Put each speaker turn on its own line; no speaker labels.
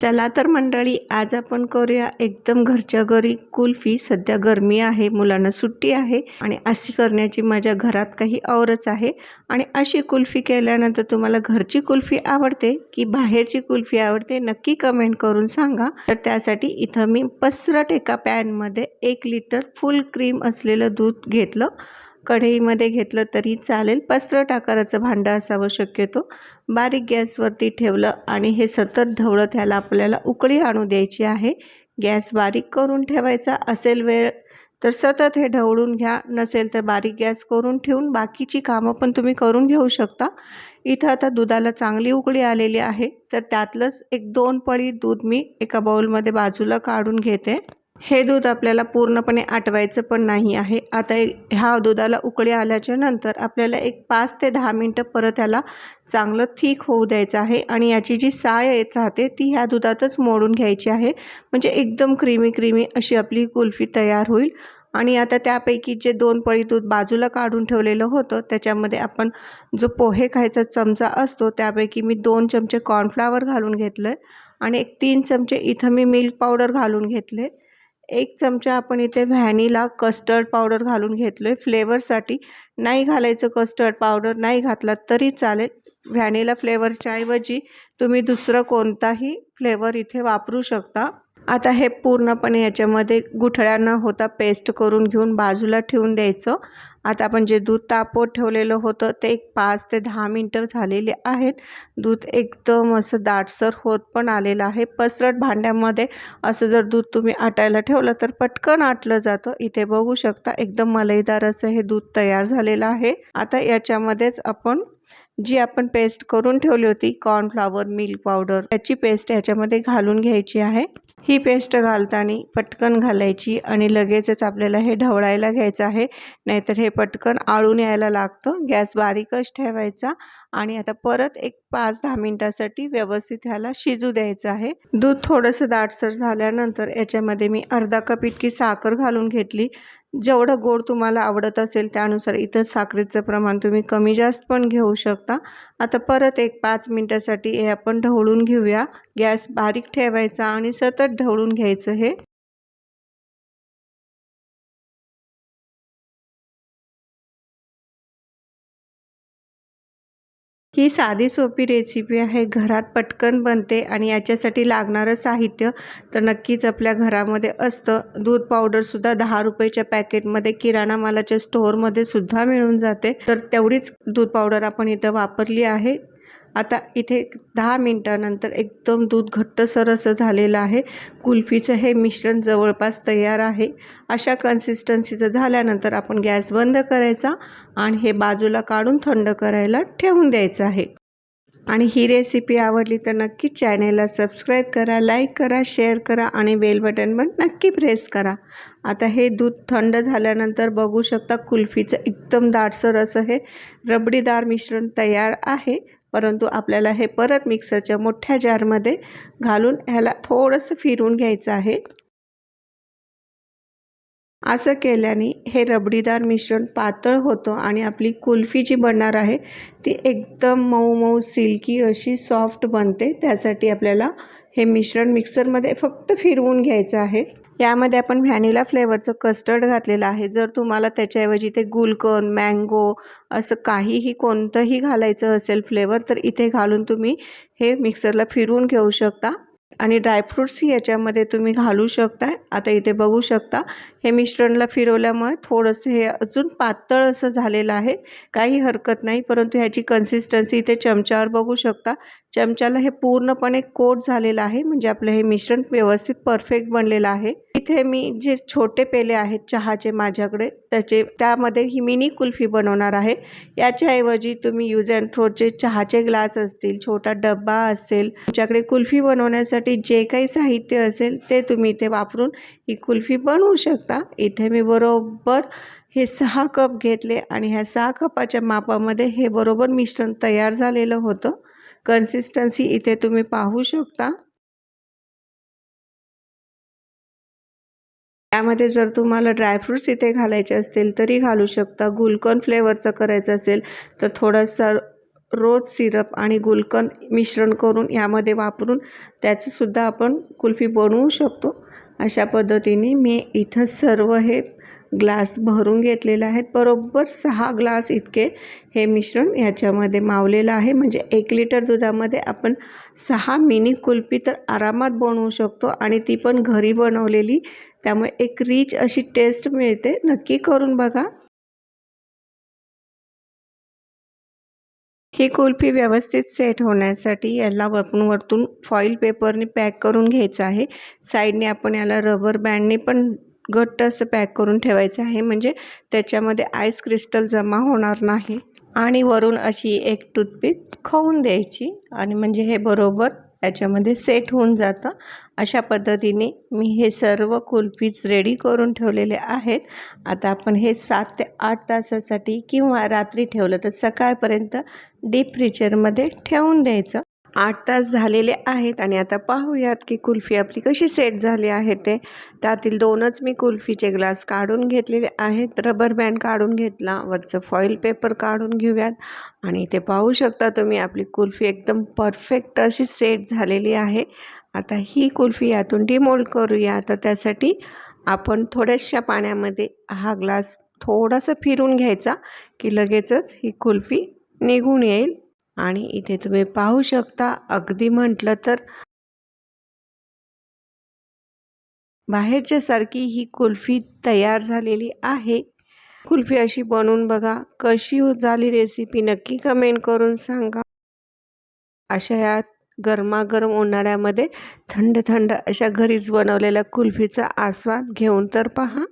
चला तर मंडळी आज आपण करूया एकदम घरच्या घरी कुल्फी. सध्या गरमी आहे मुलांना सुट्टी आहे आणि अशी करण्याची माझ्या घरात काही औरच आहे. आणि अशी कुल्फी केल्यानंतर तुम्हाला घरची कुल्फी आवडते की बाहेरची कुल्फी आवडते नक्की कमेंट करून सांगा. तर त्यासाठी इथं मी पसरट एका पॅनमध्ये एक लिटर फुल क्रीम असलेलं दूध घेतलं. कढईमध्ये घेतलं तरी चालेल. पसरट आकाराचं भांडं असावं शक्यतो. बारीक गॅसवरती ठेवलं आणि हे सतत ढवळत ह्याला आपल्याला उकळी आणू द्यायची आहे. गॅस बारीक करून ठेवायचा असेल वेळ तर सतत हे ढवळून घ्या. नसेल तर बारीक गॅस करून ठेवून बाकीची कामं पण तुम्ही करून घेऊ शकता. इथं आता दुधाला चांगली उकळी आलेली आहे. तर त्यातलंच एक दोन पळी दूध मी एका बाउलमध्ये बाजूला काढून घेते. हे दूध आपल्याला पूर्णपणे आटवायचं पण नाही आहे. आता ह्या दुधाला उकळी आल्याच्यानंतर आपल्याला एक पाच ते दहा मिनटं परत त्याला चांगलं थिक होऊ द्यायचं आहे आणि याची जी साय येत राहते ती ह्या दुधातच मोडून घ्यायची आहे. म्हणजे एकदम क्रीमी क्रीमी अशी आपली कुल्फी तयार होईल. आणि आता त्यापैकी जे दोन पळी दूध बाजूला काढून ठेवलेलं होतं त्याच्यामध्ये आपण जो पोहे खायचा चमचा असतो त्यापैकी मी दोन चमचे कॉर्नफ्लावर घालून घेतलं आहे आणि एक तीन चमचे इथं मी मिल्क पावडर घालून घेतले एक चमचा आपण इथे व्हॅनिला कस्टर्ड पावडर घालून घेतलो आहे फ्लेवरसाठी नाही घालायचं कस्टर्ड पावडर नाही घातला तरी चालेल. व्हॅनिला फ्लेवरच्या ऐवजी तुम्ही दुसरं कोणताही फ्लेवर इथे वापरू शकता. आता हे पूर्णपणे याच्यामध्ये गुठळ्या न होता पेस्ट करून घेऊन बाजूला ठेवून द्यायचं. आता आपण जे दूध तापवत ठेवलेलं होतं ते एक पाच ते दहा मिनटं झालेले आहेत. दूध एकदम असं दाटसर होत पण आलेलं आहे. पसरट भांड्यामध्ये असं जर दूध तुम्ही आटायला ठेवलं तर पटकन आटलं जातं. इथे बघू शकता एकदम मलईदार असं हे दूध तयार झालेलं आहे. आता याच्यामध्येच आपण जी आपण पेस्ट करून ठेवली होती कॉर्नफ्लावर मिल्क पावडर त्याची पेस्ट ह्याच्यामध्ये घालून घ्यायची आहे. ही पेस्ट घालताना पटकन घालायची आणि लगेचच आपल्याला हे ढवळायला घ्यायचं आहे. नाहीतर हे पटकन आळून यायला लागतं. गॅस बारीकच ठेवायचा आणि आता परत एक पाच दहा मिनटासाठी व्यवस्थित ह्याला शिजू द्यायचं आहे. दूध थोडंसं दाटसर झाल्यानंतर याच्यामध्ये मी अर्धा कप इतकी साखर घालून घेतली. जेवढं गोड तुम्हाला आवडत असेल त्यानुसार इतर साखरेचं प्रमाण तुम्ही कमी जास्त पण घेऊ शकता. आता परत एक पाच मिनटासाठी हे आपण ढवळून घेऊया. गॅस बारीक ठेवायचा आणि सतत ढवळून घ्यायचं हे. ही साधी सोपी रेसिपी आहे. घरात पटकन बनते आणि याच्यासाठी लागणारं साहित्य तर नक्कीच आपल्या घरामध्ये असतं. दूध पावडरसुद्धा दहा रुपयाच्या पॅकेटमध्ये किराणा मालाच्या स्टोअरमध्ये सुद्धा मिळून जाते. तर तेवढीच दूध पावडर आपण इथं वापरली आहे. आता इथे दहा मिनटानंतर एकदम दूध घट्टसर असं झालेलं आहे. कुल्फीचं हे मिश्रण जवळपास तयार आहे. अशा कन्सिस्टन्सीचं झाल्यानंतर आपण गॅस बंद करायचा आणि हे बाजूला काढून थंड करायला ठेवून द्यायचं आहे. आणि ही रेसिपी आवडली तर नक्की चॅनेलला सबस्क्राईब करा लाईक करा शेअर करा आणि बेल बटन पण नक्की प्रेस करा. आता हे दूध थंड झाल्यानंतर बघू शकता कुल्फीचं एकदम दाटसर असं हे रबडीदार मिश्रण तयार आहे. परंतु आपल्याला हे परत मिक्सरच्या मोठ्या जारमध्ये घालून ह्याला थोडंसं फिरून घ्यायचं आहे. असं केल्याने हे रबडीदार मिश्रण पातळ होतं आणि आपली कुल्फी जी बनणार आहे ती एकदम मऊ मऊ सिल्की अशी सॉफ्ट बनते. त्यासाठी आपल्याला हे मिश्रण मिक्सरमध्ये फक्त फिरवून घ्यायचं आहे. यामध्ये आपण व्हॅनिला फ्लेवरचं कस्टर्ड घातलेलं आहे. जर तुम्हाला त्याच्याऐवजी ते गुलकन मँगो असं काहीही कोणतंही घालायचं असेल फ्लेवर तर इथे घालून तुम्ही हे मिक्सरला फिरवून घेऊ शकता. आणि ड्रायफ्रूट्सही याच्यामध्ये तुम्ही घालू शकता. आता इथे बघू शकता हे मिश्रणला फिरवल्यामुळे थोडंसं हे अजून पातळ असं झालेलं आहे. काही हरकत नाही परंतु ह्याची कन्सिस्टन्सी इथे चमच्यावर बघू शकता. चमच्याला हे पूर्णपणे कोट झालेलं आहे म्हणजे आपलं हे मिश्रण व्यवस्थित परफेक्ट बनलेलं आहे. इथे मी जे छोटे पेले आहेत चहाचे माझ्याकडे त्याचे त्यामध्ये ही मिनी कुल्फी बनवणार आहे. याच्याऐवजी तुम्ही यूज अँड थ्रोचे चहाचे ग्लास असतील छोटा डब्बा असेल तुमच्याकडे कुल्फी बनवण्यासाठी जे काही साहित्य असेल ते तुम्ही इथे वापरून ही कुल्फी बनवू शकता. इथे मी बरोबर हे सहा कप घेतले आणि ह्या सहा कपाच्या मापामध्ये हे बरोबर मिश्रण तयार झालेलं होतं. कन्सिस्टन्सी इथे तुम्ही पाहू शकता. त्यामध्ये जर तुम्हाला ड्रायफ्रूट्स इथे घालायचे असतील तरी घालू शकता. गुलकन फ्लेवरचं करायचं असेल तर थोडंसं रोज सिरप आणि गुलकंद मिश्रण करून यामध्ये वापरून त्याचंसुद्धा आपण कुल्फी बनवू शकतो. अशा पद्धतीने मी इथं सर्व हे ग्लास भरून घेतलेले आहेत. बरोबर सहा ग्लास इतके हे मिश्रण याच्यामध्ये मावलेलं आहे. म्हणजे एक लिटर दुधामध्ये आपण सहा मिनी कुल्फी तर आरामात बनवू शकतो आणि ती पण घरी बनवलेली. त्यामुळे एक रिच अशी टेस्ट मिळते. नक्की करून बघा. ही कुल्फी व्यवस्थित सेट होण्यासाठी याला आपण वरतून फॉईल पेपरने पॅक करून घ्यायचं आहे. साईडने आपण याला रबर बँडने पण घट्ट असं पॅक करून ठेवायचं आहे. म्हणजे त्याच्यामध्ये आईस क्रिस्टल जमा होणार नाही. आणि वरून अशी एक टूथपिक खाऊन द्यायची. आणि म्हणजे हे बरोबर याच्यामध्ये सेट होऊन जातं. अशा पद्धतीने मी हे सर्व कुल्फीज रेडी करून ठेवलेले आहेत. आता आपण हे सात ते आठ तासासाठी किंवा रात्री ठेवलं तर सकाळपर्यंत डीप फ्रीजरमध्ये ठेवून द्यायचं. आठ तास झालेले आहेत आणि आता पाहूयात की कुल्फी आपली कशी सेट झाली आहे ते. त्यातील दोनच मी कुल्फीचे ग्लास काढून घेतलेले आहेत. रबर बँड काढून घेतला वरचं फॉईल पेपर काढून घेऊयात. आणि ते पाहू शकता तुम्ही आपली कुल्फी एकदम परफेक्ट अशी सेट झालेली आहे. आता ही कुल्फी यातून डिमोल्ड करूया. तर त्यासाठी आपण थोड्याशा पाण्यामध्ये हा ग्लास थोडासा फिरून घ्यायचा की लगेचच ही कुल्फी निघून येईल. आणि इथे तुम्ही पाहू शकता अगदी म्हटलं तर बाहेरच्या सारखी ही कुल्फी तयार झालेली आहे. कुल्फी अशी बनवून बघा कशी हो झाली रेसिपी नक्की कमेंट करून सांगा. अशा या गरमागरम उन्हाळ्यामध्ये थंड थंड अशा घरीच बनवलेल्या कुल्फीचा आस्वाद घेऊन तर पहा.